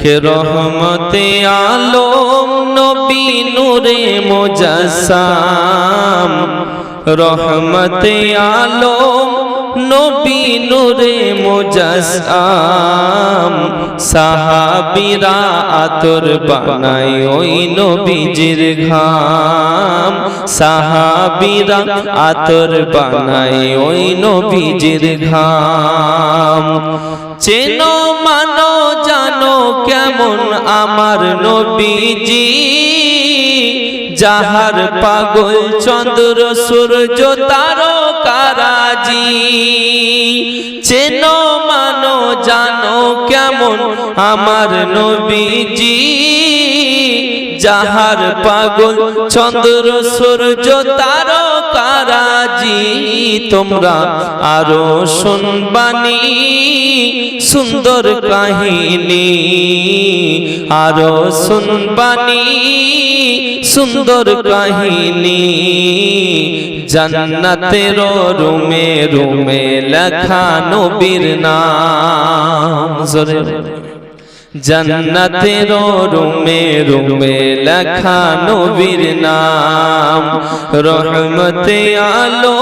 কে রহমতে আলম নবী নূরে মুজাসসাম। রহমতে আলম নবী নূরে মুজাসসাম। সাহাবীরা আতর বানায় ওই নবীজির ঘাম। সাহাবীরা আতর বানায় ওই নবীজির ঘাম। চেনো মানো, জানো কেমন আমার নবীজি। যাহার পাগল চন্দ্র, সূর্য, তারকারাজি। চেনো মানো, জানো কেমন আমার নবীজি। যাহার পাগল চন্দ্র, সূর্য তারকারাজি তোমরা আরও শুনবানি সুন্দর কাহিনী। আরও শুনবানি সুন্দর কাহিনী। জান্নাতের রুমে রুমে লেখা নবীর নাম। জোরে। জান্নাতের রুমে রুমে লেখা নবীর নাম। রহমতে আলো,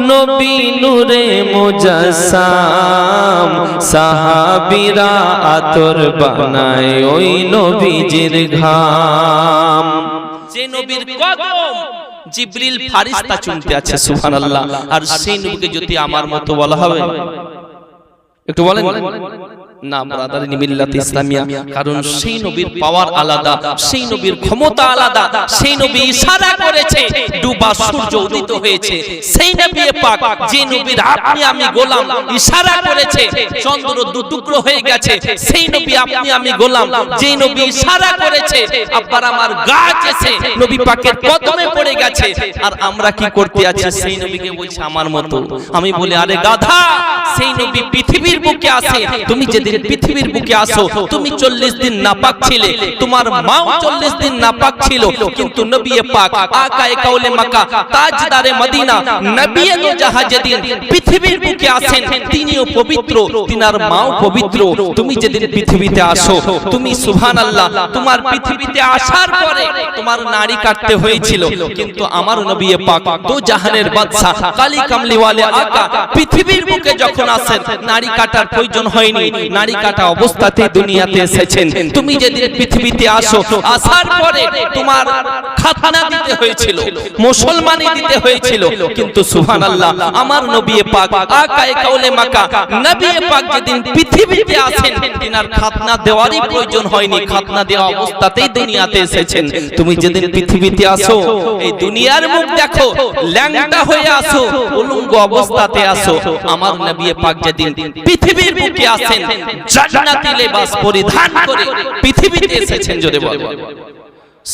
নবী নূরে মুজাসসাম। সাহাবীরা আতর বানায় ওই নবীজির ঘাম। যে নবীর কদম জিবরিল ফারিস্তা চুমতে আছে, সুবহানাল্লাহ। আর সেই নবীকে যদি আমার মতো বলা হবে, একটু বলেন? না ব্রাদার মিল্লাত ইসলামিয়া কারণ সেই নবীর পাওয়ার আলাদা সেই নবীর ক্ষমতা আলাদা সেই নবী ইশারা করেছে ডুবা সূর্য উদিত হয়েছে সেই নবী পাক যে নবীর আপনি আমি গোলাম ইশারা করেছে চন্দ্র দু টুকরো হয়ে গেছে সেই নবী আপনি আমি গোলাম যে নবী ইশারা করেছে আব্বার আমার গাছ এসে নবী পাকের কদমে পড়ে গেছে আর আমরা কি করতে আছি সেই নবীকে বলছে আমার মতো আমি বলি আরে গাধা সেই নবী পৃথিবীর বুকে আসে তুমি যেদিন পৃথিবীর বুকে আসো তুমি চল্লিশ দিন নাপাক ছিলে। তোমার মাও চল্লিশ দিন নাপাক ছিল। কিন্তু নবী পাক আকায়ে কাউলে মাকা তাজদারে মদিনা নবী তো যেদিন পৃথিবীর বুকে আসেন তিনিও পবিত্র। তিনার মাও পবিত্র। তুমি যেদিন পৃথিবীতে আসো তুমি সুবহানাল্লাহ তোমার পৃথিবীতে আসার পরে তোমার নারী কাটতে হয়েছিল। কিন্তু আমার নবী পাক তো জাহানের বাদশা কালী কামলিওয়ালে আকা পৃথিবীর বুকে যখন আসেন নারী কাটার প্রয়োজন হয়নি নারী কাটা অবস্থাতে দুনিয়াতে এসেছেন। তুমি যেদিন পৃথিবীতে আসো, আসার পরে তোমার খাতনা দিতে হয়েছিল, মুসলমানি দিতে হয়েছিল। কিন্তু সুবহানাল্লাহ, আমার নবী পাক, আকায়ে কাউলে মাকা, নবী পাক যেদিন পৃথিবীতে আসেন তিনার খাতনা দেওয়ারই প্রয়োজন হয়নি। খাতনা দেওয়া অবস্থাতেই দুনিয়াতে এসেছেন। তুমি যেদিন পৃথিবীতে আসো, এই দুনিয়ার মুখ দেখো, ল্যাংটা হয়ে আসো, উলঙ্গ অবস্থাতে আসো। আমার নবী পাক যেদিন পৃথিবীর বুকে আসেন জান্নাতি লেবাস পরিধান করে পৃথিবীতে এসেছেন যদি বলো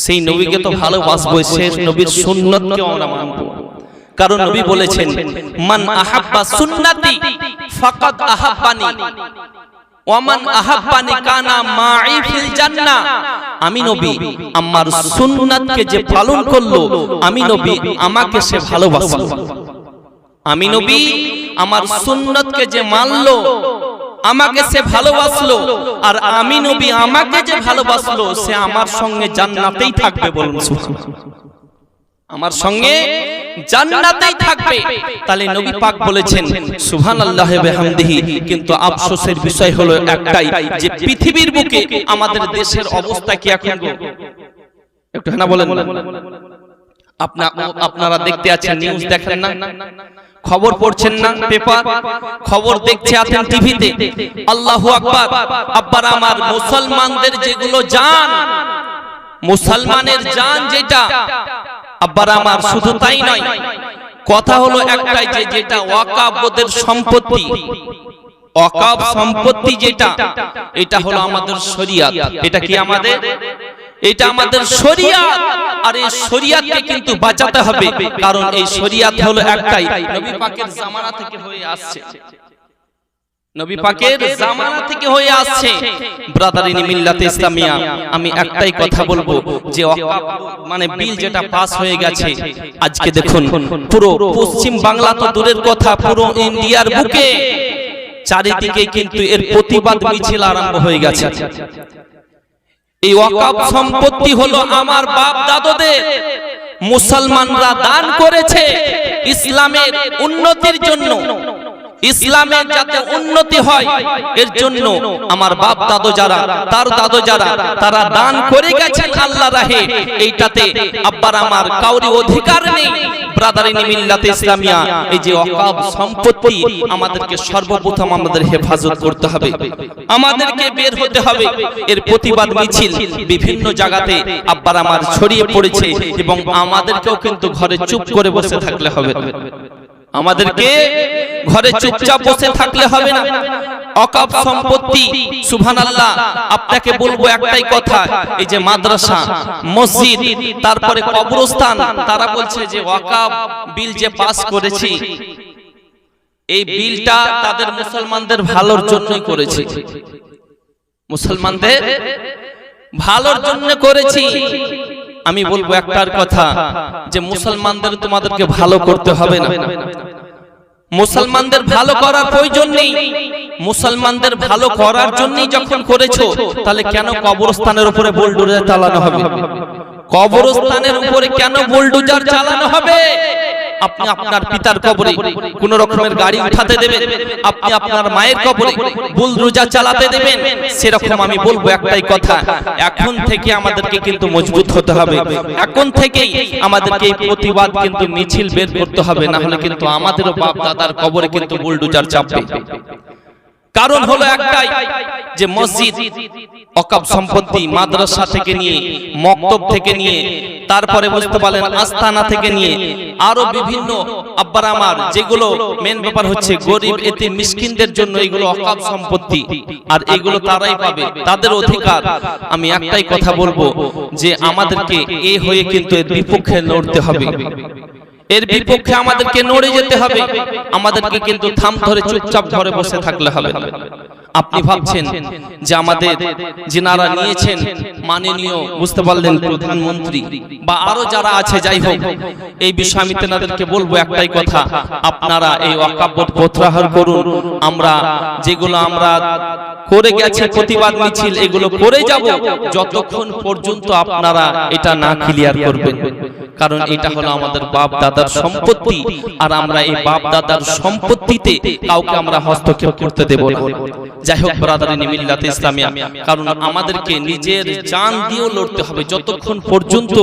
সেই নবীকে তো ভালোবাসবো শেষ নবীর সুন্নতকে আমরা মানবো। কারণ নবী বলেছেন মান আহাব্বা সুন্নতি ফাকাদ আহাব্বানি। ওয়ামান আহাব্বানি কানা মাই ফিল জান্নাহ। আমি নবী আমার সুন্নাতকে যে পালন করল আমি নবী আমাকে সে ভালোবাসলো। আমি নবী আমার সুন্নতকে যে মানলো আমাকে সে ভালোবাসলো আর আমি নবী আমাকে যে ভালোবাসলো সে আমার সঙ্গে জান্নাতেই থাকবে বলুন। আমার সঙ্গে জান্নাতেই থাকবে। তাহলে নবী পাক বলেছেন সুবহানাল্লাহি ওয়া বিহামদিহি কিন্তু আফসোসের বিষয় হলো একটাই যে পৃথিবীর বুকে আমাদের দেশের অবস্থা কি এখন? একটু হ্যাঁ না। বলেন আপনারা দেখতে আছেন নিউজ দেখেন না? খবর পড়ছেন না, পেপার। খবর দেখছে আছেন টিভিতে। আল্লাহু আকবার। আব্বার আমার মুসলমানদের যেগুলো জান, মুসলমানের জান যেটা, আব্বার আমার শুধু তাই নয়, কথা হলো একটাই যে যেটা ওয়াকাবদের সম্পত্তি। অকাব সম্পত্তি যেটা, এটা হলো আমাদের শরিয়াত। এটা কি আমাদের? এটা আমাদের শরিয়াত। আর এই শরিয়াতকে কিন্তু বাঁচাতে হবে কারণ এই শরিয়াত হলো একটাই। নবী পাকের জামানা থেকে হয়ে আসছে। নবী পাকের জামানা থেকে হয়ে আসছে। ব্রাদারিনী মিল্লাতে ইসলামিয়া আমি একটাই কথা বলব যে মানে বিল যেটা পাস হয়ে গেছে আজকে দেখুন পুরো পশ্চিম বাংলা তো দূরের কথা পুরো ইন্ডিয়ার বুকে চারিদিকে কিন্তু এর প্রতিবাদ মিছিল আরম্ভ হয়ে গেছে। এই ওয়াকাব সম্পত্তি হলো আমার বাপ দাদুদের। মুসলমানরা দান করেছে। ইসলামের উন্নতির জন্য। ইসলামের যাতে উন্নতি হয়, এর জন্য আমার বাপ দাদু যারা, তার দাদু যারা, তারা দান করে গেছেন আল্লাহ রাহে। এইটাতে আব্বার আমার কাউরি অধিকার নেই। মিল্লাতে ইসলামিয়া, এই যে আমাদেরকে সর্বপ্রথম আমাদের হেফাজত করতে হবে। আমাদেরকে বের হতে হবে। এর প্রতিবাদ মিছিল বিভিন্ন জায়গাতে আব্বার আমার ছড়িয়ে পড়েছে এবং আমাদেরকেও কিন্তু ঘরে চুপ করে বসে থাকলে হবে আমাদেরকে ঘরে চুপচাপ বসে থাকলে হবে না। অকাপ সম্পত্তি সুবহানাল্লাহ। আপনাকে বলব একটাই কথা এই যে মাদ্রাসা মসজিদ তারপরে কবরস্থান তারা বলছে যে ওয়াকাব বিল যে পাস করেছি এই বিলটা তাদের মুসলমানদের ভালোর জন্যই করেছি। মুসলমানদের ভালোর জন্য করেছি। আমি বলব একটার কথা যে মুসলমানদের তোমাদেরকে ভালো করতে হবে না। মুসলমানদের ভালো করার প্রয়োজন নেই। মুসলমানদের ভালো করার জন্যই যখন করেছ তাহলে কেন কবরস্থানের উপরে বোল্ডুজার চালানো হবে? কবরস্থানের উপরে কেন বোল্ডুজার চালানো হবে? আপনি আপনার পিতার কবরে কোন রকমের গাড়ি উঠাতে দেবেন, আপনি আপনার মায়ের কবরে বুলদ্রুজা চালাতে দেবেন, সেরকম আমি বলব একটাই কথা, এখন থেকে আমাদেরকে কিন্তু মজবুত হতে হবে, এখন থেকেই আমাদেরকে এই প্রতিবাদ কিন্তু মিছিল বের করতে হবে না হলে কিন্তু আমাদেরও বাপ দাদার কবরে কিন্তু বুলডুজার চাপবে। কারণ হলো একটাই যে মসজিদ অকাব সম্পত্তি মাদ্রাসা থেকে নিয়ে মক্তব থেকে নিয়ে তারপরে বুঝতে পারলেন আস্তানা থেকে নিয়ে আরও বিভিন্ন আব্বার আমার যেগুলো মেন ব্যাপার হচ্ছে গরিব এতে মিসকিনদের জন্য এগুলো অকাব সম্পত্তি। আর এগুলো তারাই পাবে তাদের অধিকার। আমি একটাই কথা বলব যে আমাদেরকে এ হয়ে কিন্তু এর বিপক্ষে লড়তে হবে। এর বিপক্ষে আমাদেরকে নড়ে যেতে হবে। আমাদেরকে কিন্তু থাম ধরে চুপচাপ ঘরে বসে থাকলে হবে। আপনি ভাবছেন যে আমাদের যিনারা নিয়েছেন মাননীয় বুঝতে পারলেন প্রধানমন্ত্রী বা আরও যারা আছে যাই হোক এই বিষয়ে আমি তেনাদেরকে বলব একটাই কথা। আপনারা এই ওয়াকাব প্রত্যাহার করুন। আমরা যেগুলো আমরা করে গেছে প্রতিবাদ মিছিল এগুলো করে যাব। যতক্ষণ পর্যন্ত আপনারা এটা না ক্লিয়ার করবেন। কারণ এটা হলো আমাদের বাপ দাদার সম্পত্তি। আর আমরা এই বাপ দাদার সম্পত্তিতে কাউকে আমরা হস্তক্ষেপ করতে দেব না। যাই হোক ব্রাদারিনী মিল্লাত ইসলামিয়া। কারণ আমাদেরকে নিজের জান দিয়েও লড়তে হবে। যতক্ষণ পর্যন্ত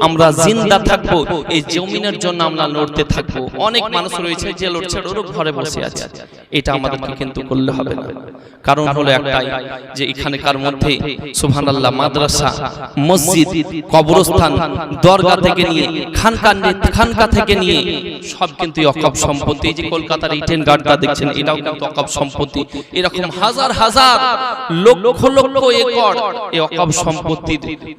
আমরা জিন্দা থাকব এই জমিনের জন্য আমরা লড়তে থাকব। অনেক মানুষ রয়েছে যে লড়ছে ওরও ঘরে বসে আছে। এটা আমাদেরকে কিন্তু করলে হবে না। কারণ হলো একটাই যে এখানকার মধ্যে সুবহানাল্লাহ মাদ্রাসা মসজিদ কবরস্থান দরগা থেকে নিয়ে, খানকা খানকা থেকে নিয়ে, সব কিন্তু অকপ সম্পত্তি। যে কলকাতার ইটেন গার্ডটা দেখছেন, এটাও কিন্তু অকপ সম্পত্তি। এরকম হাজার হাজার লক্ষ লক্ষ একর এই অকপ সম্পত্তি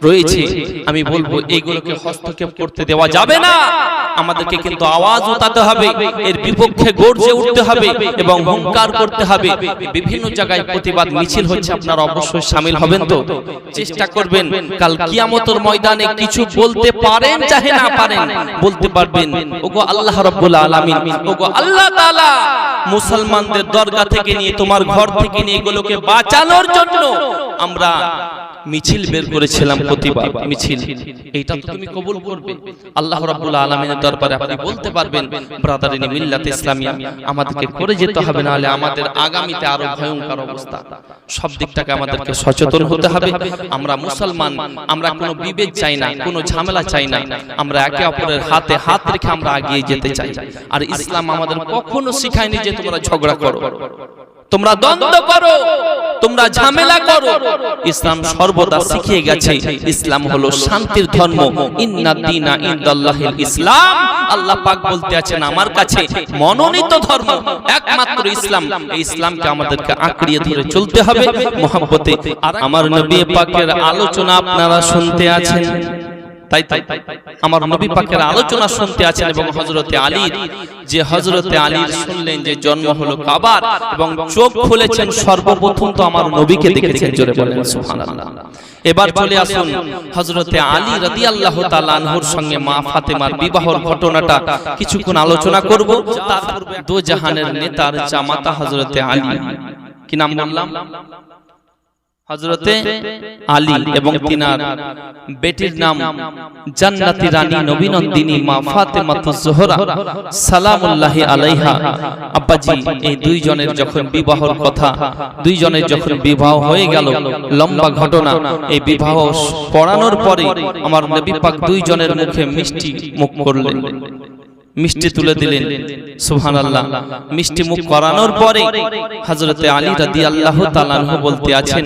রয়েছে। আমি বলব এইগুলোকে হস্তক্ষেপ করতে দেওয়া যাবে না। আমাদেরকে কিন্তু আওয়াজ উঠাতে হবে এর বিপক্ষে গর্জে উঠতে হবে এবং হুঙ্কার করতে হবে। বিভিন্ন জায়গায় প্রতিবাদ মিছিল হচ্ছে আপনারা অবশ্যই সামিল হবেন তো? চেষ্টা করবেন কাল কিয়ামতের ময়দানে কিছু বলতে পারেন চাহে না পারেন বলতে পারবেন। ওগো আল্লাহ রাব্বুল আলামিন ওগো আল্লাহ তাআলা মুসলমানদের দরগা থেকে নিয়ে তোমার ঘর থেকে নিয়ে এগুলোকে বাঁচানোর জন্য আমরা মিছিল বের করেছিলাম প্রতিবাদ মিছিল। এইটা তো তুমি কবুল করবে। আল্লাহ রাব্বুল আলামিনের দরবারে আপনি বলতে পারবেন ব্রাদারিনী মিল্লাত ইসলামিয়া আমাদেরকে করে যেতে হবে না হলে আমাদের আগামীতে আরও ভয়ঙ্কর অবস্থা। সব দিকটাকে আমাদেরকে সচেতন হতে হবে। আমরা মুসলমান আমরা কোনো বিভেদ চাই না কোনো ঝামেলা চাই না। আমরা একে অপরের হাতে হাত রেখে আমরা এগিয়ে যেতে চাই। আর ইসলাম আমাদের কখনো শিখায়নি যে তোমরা ঝগড়া করো। তোমরা দ্বন্দ্ব করো তোমরা ঝামেলা করো। ইসলাম সর্বদা শিখিয়ে গেছে ইসলাম হলো শান্তির ধর্ম। ইন্না দিনা ইনদাল্লাহিল ইসলাম। আল্লাহ পাক বলতে আছেন আমার কাছে মনোনীত ধর্ম একমাত্র ইসলাম। এই ইসলামকে আমাদেরকে আঁকড়িয়ে ধরে চলতে হবে। মহব্বতে আর আমার নবী পাকের আলোচনা আপনারা শুনতে আছেন। তাই তাই আমার নবী পাকের আলোচনা শুনতে আছেন এবং হজরতে আলীর যে হজরতে আলীর শুনলেন যে জন্ম হলো কাবার এবং চোখ খুলেছেন সর্বপ্রথম তো আমার নবীকে দেখেছেন, জোরে বলেন, সুবহানাল্লাহ। এবার চলে আসুন হজরতে আলী রাদিয়াল্লাহু তাআলা আনহুর সঙ্গে মা ফাতেমার বিবাহর ঘটনাটা কিছুক্ষণ আলোচনা করব। তার পূর্বে দো জাহানের নেতার জামাতা হজরতে আলী। কি নাম বললাম? হজরতে আলী এবং তিনার বেটির নাম জান্নাতি রানী নবীনন্দিনী মা ফাতেমাতু জোহরা। সালামুল্লাহি আলাইহা। আব্বাজি এই দুইজনের যখন বিবাহর কথা দুইজনের যখন বিবাহ হয়ে গেল লম্বা ঘটনা। এই বিবাহ পড়ানোর পরে আমার নবী পাক দুইজনের মুখে মিষ্টি মুখ করলেন। মিষ্টি তুলে দিলেন। সুহান আল্লাহ মিষ্টি মুখ করানোর পরে হজরতে আলী রাদি আল্লাহ তালানহ বলতে আছেন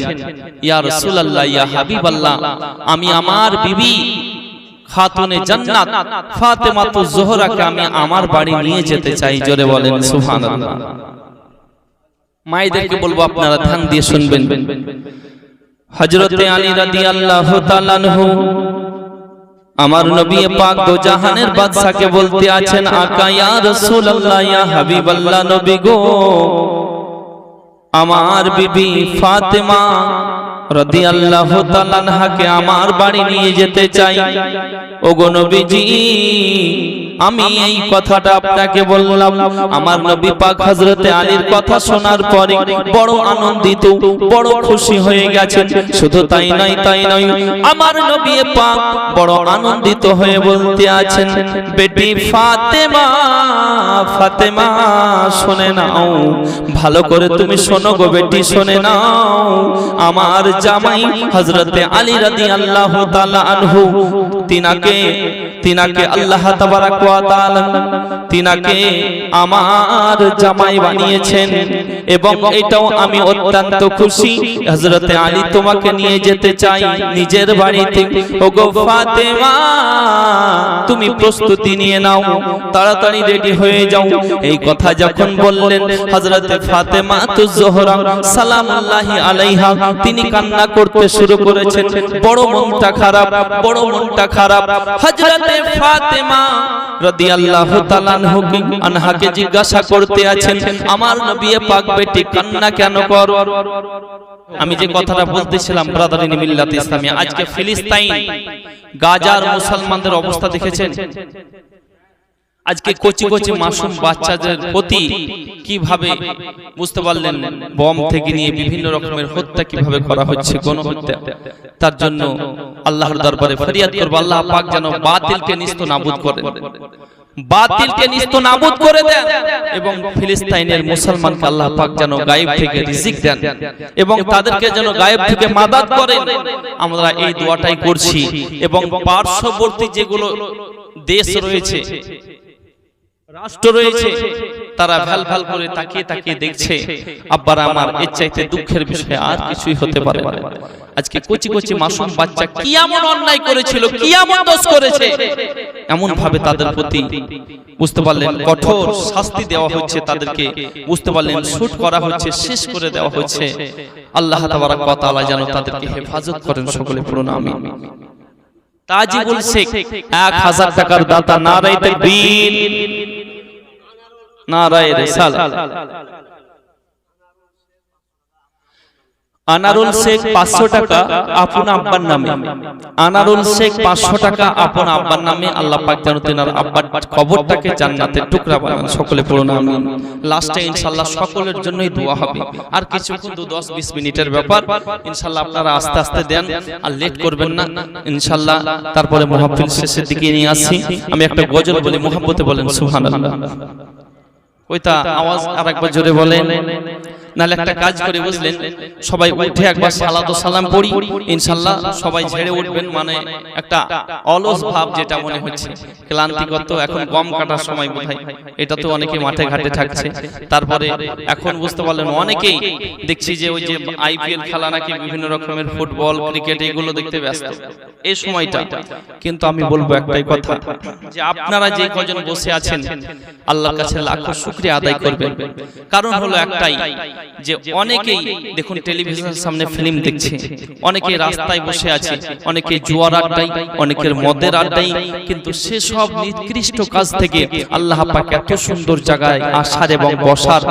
ইয়া রসুলাল্লাহ ইয়া হাবিব আল্লাহ আমি আমার বিবি খাতুনে জান্নাত ফাতেমাতু জোহরাকে আমি আমার বাড়ি নিয়ে যেতে চাই। জোরে বলেন সুবহানাল্লাহ। মায়েদেরকে বলব আপনারা ধ্যান দিয়ে শুনবেন। হযরতে আলী রাদিয়াল্লাহু তাআলা আনহু আমার নবী পাক দো জাহানের বাদশাকে বলতে আছেন, আকা ইয়া রাসূলুল্লাহ, ইয়া হাবিবাল্লাহ নবী গো। আমার বিবি ফাতেমা আমার বাড়ি নিয়ে যেতে চাই। নবীজি, আমি এই কথাটা আপনাকে বললাম। আমার নবী পাক হযরতে আলীর কথা শোনার পরে বড় আনন্দিত, বড় খুশি হয়ে গেছেন। শুধু তাই নয় তাই নয়, আমার নবী পাক বড় আনন্দিত হয়ে বলতে আছেন, বেটি ফাতেমা ফাতেমা, শুনে নাও। ভালো করে তুমি শোনো গো বেটি, শুনে নাও। আমার জামাই হযরতে আলী রাদিয়াল্লাহু তাআলা আনহু, তিনাকে তিনাকে আল্লাহ তাবারাক ওয়া তাআলা, তিনাকে আমার জামাই বানিয়েছেন। এবং এটাও আমি অত্যন্ত খুশি। হযরতে আলী তোমাকে নিয়ে যেতে চাই, নিজের বাড়িতে। তুমি প্রস্তুতি নিয়ে নাও, তাড়াতাড়ি রেডি হয়ে যাও। এই কথা যখন বললেন, হযরতে ফাতেমা তু জোহরা সালামুল্লাহি আলাইহা, তিনি কান্না করতে শুরু করেছেন। বড় মনটা খারাপ, বড় মনটা খারাপ। হজরতে ফাতেমা রাদিয়াল্লাহু তাআলা আনহাকে জিজ্ঞাসা করতে আছেন, আমার নবী পাক বেটি কান্না কেন কর? আমি যে কথাটা বলতেছিলাম ব্রাদারিন মিল্লাত ইসলামী, আজকে ফিলিস্তাইন, গাজার মুসলমানদের অবস্থা দেখেছেন? আজকে কচি কচি মাসুম বাচ্চাদের প্রতি কীভাবে বুঝতে পারলেন, বম থেকে নিয়ে বিভিন্ন রকমের হত্যা কীভাবে করা হচ্ছে, গণহত্যা? তার জন্য আল্লাহর দরবারে ফরিয়াদ করব, আল্লাহ পাক যেন বাতিলকে নিস্ত নাবুদ বাতিলকে নিস্ত নাবুদ করে দেন এবং ফিলিস্তাইনের মুসলমানকে আল্লাহ পাক যেন গায়েব থেকে রিজিক দেন এবং তাদেরকে যেন গায়েব থেকে মাদাত করেন। আমরা এই দোয়াটাই করছি এবং পার্শ্ববর্তী যেগুলো দেশ রয়েছে রাষ্ট্র রয়েছে তারা ভালো ভালো করে তাকিয়ে তাকিয়ে দেখছে, আব্বার আমার এর চাইতে দুঃখের বিষয় আর কিছুই হতে পারে আজকে কচি কচি মাসুম বাচ্চা কি এমন অন্যায় করেছিল কি এমন দোষ করেছে। এমন ভাবে তাদের প্রতি বুঝতে পারলেন কঠোর শাস্তি দেওয়া হচ্ছে তাদেরকে, বুঝতে পারলেন শুট করা হচ্ছে, শেষ করে দেওয়া হচ্ছে। আল্লাহ তাবারাক তাআলা যেন তাদেরকে হেফাজত করেন সকলে পড়ুন, আমিন। তাজিবুল শেখ, এক হাজার টাকার দাতা নারাই তাকবীর। নারায় আনারুল শেখ পাঁচশো টাকা আপন আব্বার নামে। আনারুল শেখ পাঁচশো টাকা আপন আব্বার নামে আল্লাহ পাক যেন আব্বার জান্নাতের টুকরা বানান। সকলে পড়ুন লাস্টে সকলের জন্যই দোয়া হবে। আর দশ বিশ মিনিটের ব্যাপার। আপনারা আস্তে আস্তে দেন আর লেট করবেন না। তারপরে শেষের দিকে নিয়ে আমি একটা গজল বলি বলেন, সুবহানাল্লাহ। ওইটা আওয়াজ আর একবার জোরে বলেন। নাহলে একটা কাজ করে, বুঝলেন? সবাই উঠে একবার সালাত সালাম পড়ি, ইনশাল্লাহ সবাই ঝেড়ে উঠবেন মানে একটা অলস ভাব যেটা মনে হচ্ছে। ক্লান্তিগত, এখন গম কাটার সময় বোধহয়। এটা তো অনেকে মাঠে ঘাটে থাকছে। তারপরে এখন বুঝতে পারলেন, অনেকেই দেখছি যে ওই যে আইপিএল খেলা নাকি বিভিন্ন রকমের ফুটবল, ক্রিকেট, এগুলো দেখতে ব্যস্ত। এই সময়টা, কিন্তু আমি বলব একটাই কথা, যে আপনারা যে কজন বসে আছেন, আল্লাহর কাছে লাখো শুকরিয়া আদায় করবেন। কারণ হলো একটাই যে অনেকেই দেখুন টেলিভিশনের সামনে ফিল্ম দেখছে। অনেকে রাস্তায় বসে আছে অনেকে জুয়ার আড্ডায় অনেকের মদের আড্ডায় কিন্তু সেসব নিকৃষ্ট কাজ থেকে আল্লাহ পাক এত সুন্দর জায়গায় আসার এবং বসার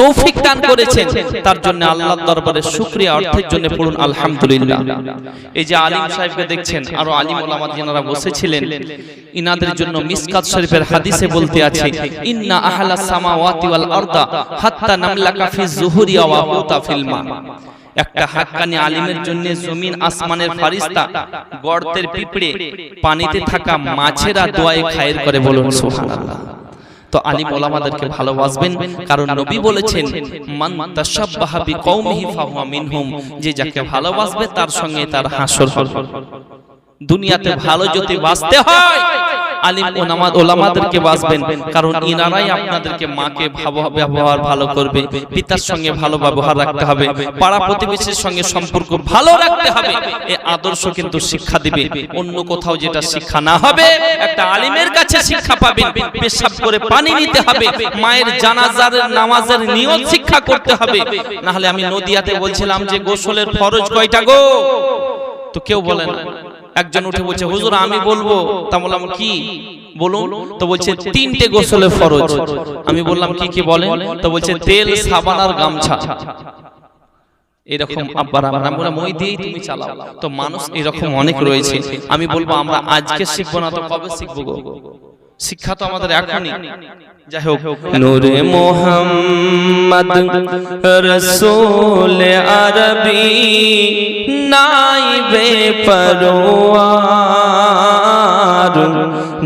তৌফিক দান করেছেন। তার জন্য আল্লাহর দরবারে শুকরিয়া অর্থের জন্য পড়ুন আলহামদুলিল্লাহ। এই যে আলিম সাহেবকে দেখছেন আরও আলিম ওলামা যারা বসেছিলেন ইনাদের জন্য মিসকাত শরীফের হাদিসে বলতে আছে ইন্না আহলা সামাওয়াতি ওয়াল আরদা হাত্তা নামলাকা ফি যুহুরি একটা হাক্কানি আলিমের জন্য জমিন আসমানের ফারিস্তা গর্তের পিঁপড়ে পানিতে থাকা মাছেরা দোয়ায় খায়ের করে বলুন ভালোবাসবেন, কারণ নবী বলেছেন, মান মিনহুম যে যাকে ভালোবাসবে তার সঙ্গে তার হাসর দুনিয়াতে ভালো যদি বাঁচতে হয় আলিম ওলামা- ওলামাদেরকে বাঁচবেন, কারণ ইনারাই আপনাদেরকে মাকে ব্যবহার ভালো করবে, পিতার সঙ্গে ভালো ব্যবহার রাখতে হবে, পাড়া প্রতিবেশীর সঙ্গে সম্পর্ক ভালো রাখতে হবে এই আদর্শ কিন্তু শিক্ষা দিবে। অন্য কোথাও যেটা শিক্ষা না হবে, একটা আলিমের কাছে শিক্ষা পাবেন, পেশাব করে পানি নিতে হবে, মায়ের জানাজার, নামাজের নিয়ত শিক্ষা করতে হবে। না হলে আমি নদিয়াতে বলছিলাম যে গোসলের ফরজ কয়টা গো? তো কেউ বলে না। একজন উঠে বলছে হুজুর আমি বলব। তা বললাম কি বলুন? তো বলছে তিনটে গোসলে ফরজ। আমি বললাম কি কি বলে তো বলছে তেল সাবান আর গামছা। এরকম আব্বার আমরা মই দিয়েই তুমি চালাও। তো মানুষ এরকম অনেক রয়েছে। আমি বলব আমরা আজকে শিখব না তো কবে শিখব শিক্ষা তো আমাদের এখনই। যাই হোক নূরে মোহাম্মদ রসুল আরবি নাইবে পরোয়ার।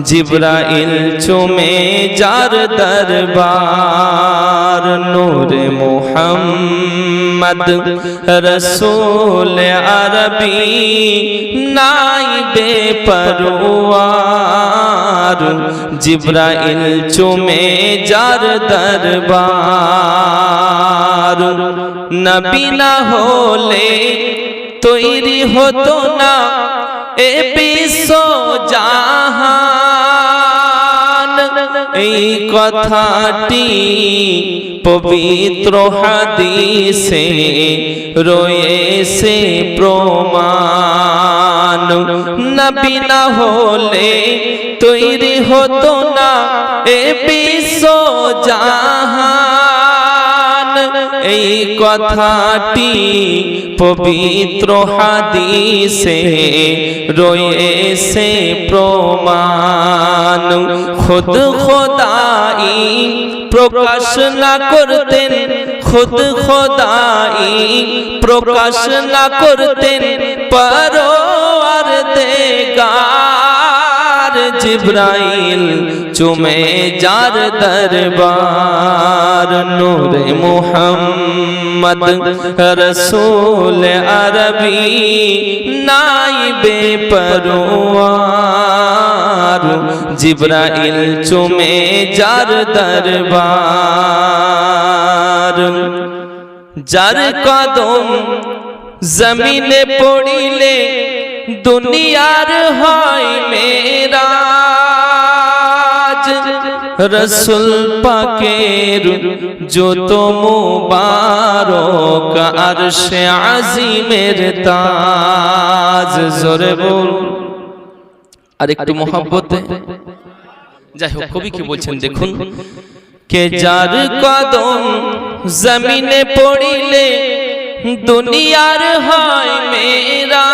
জিব্রাইল চুমে যার দরবার। নূরে মোহাম্মদ রসুল আরবি নাইবে পরোয়ার। জিব্রাইল চুমে যার দরবার। নবী না হলে তৈরি হতো না এ বিশ্ব জাহান। এই কথাটি পবিত্র হাদিসে রয়েছে প্রমাণ। নবী না হলে তৈরি হতো না এ বিশ্ব জাহান। এই কথাটি পবিত্র হাদিসে রয়েছে প্রমাণ। খুদ খোদাই প্রকাশ না করতেন খুদ খোদাই প্রকাশ না করতেন পরোয়ার দেগার জিব্রাইল চুমে যার দরবার নূরে মুহাম্মদ রসুল আরবি নাইবে পরোয়ার জিব্রাইল চুমে যার দরবার। যার কদম জমিনে পড়িলে দুনিয়ার হয় মেরা রসুল পাকের যত মুবারক, আরশে আজিমের তাজ। জোরে বল আর একটু মোহাব্বতে। যাই হোক কবি কি বলছেন দেখুন। কে যার কদম জমিনে পড়িলে দুনিয়ার হয় মেরা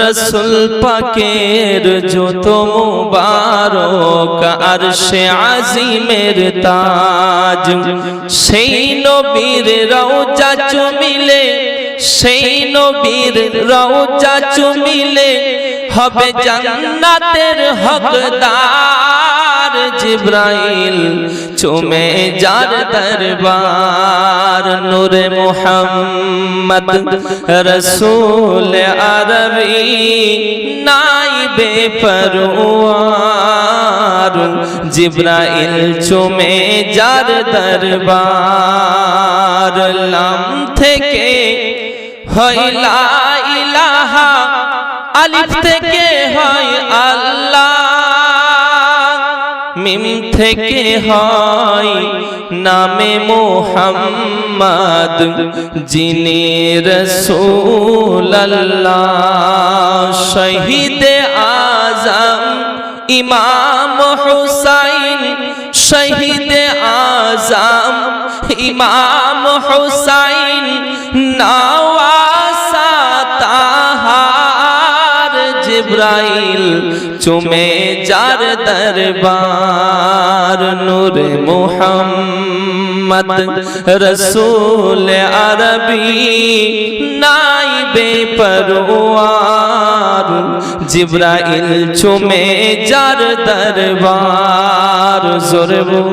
রসুল পাকের যত মুবারক আর সে আজিমের তাজ। সেই নবীর রওজা চুমিলে সেই নবীর রওজা চুমিলে হবে জান্নাতের হকদার। জিব্রাইল চুমে যার দরবার, নূরে মুহাম্মদ রসুল আরবি, নাইবে পরোয়ার জিব্রাইল চুমে যার দরবার, লাম থেকে হইলা ইলাহা আলিফ থেকে হয় আল্লাহ। মিম থেকে হয় নামে মোহাম্মদ, যিনি রসুল আল্লাহ শহীদ আজম, ইমাম হুসাইন। শহীদ আজম, ইমাম হুসাইন। জিব্রাইল চুমে যার দরবার নূর মোহাম্মদ মোহাম্মদ রসুল আরবি নাই বেপরওয়ার জিব্রাইল চুমে যার দরবার জোরে বল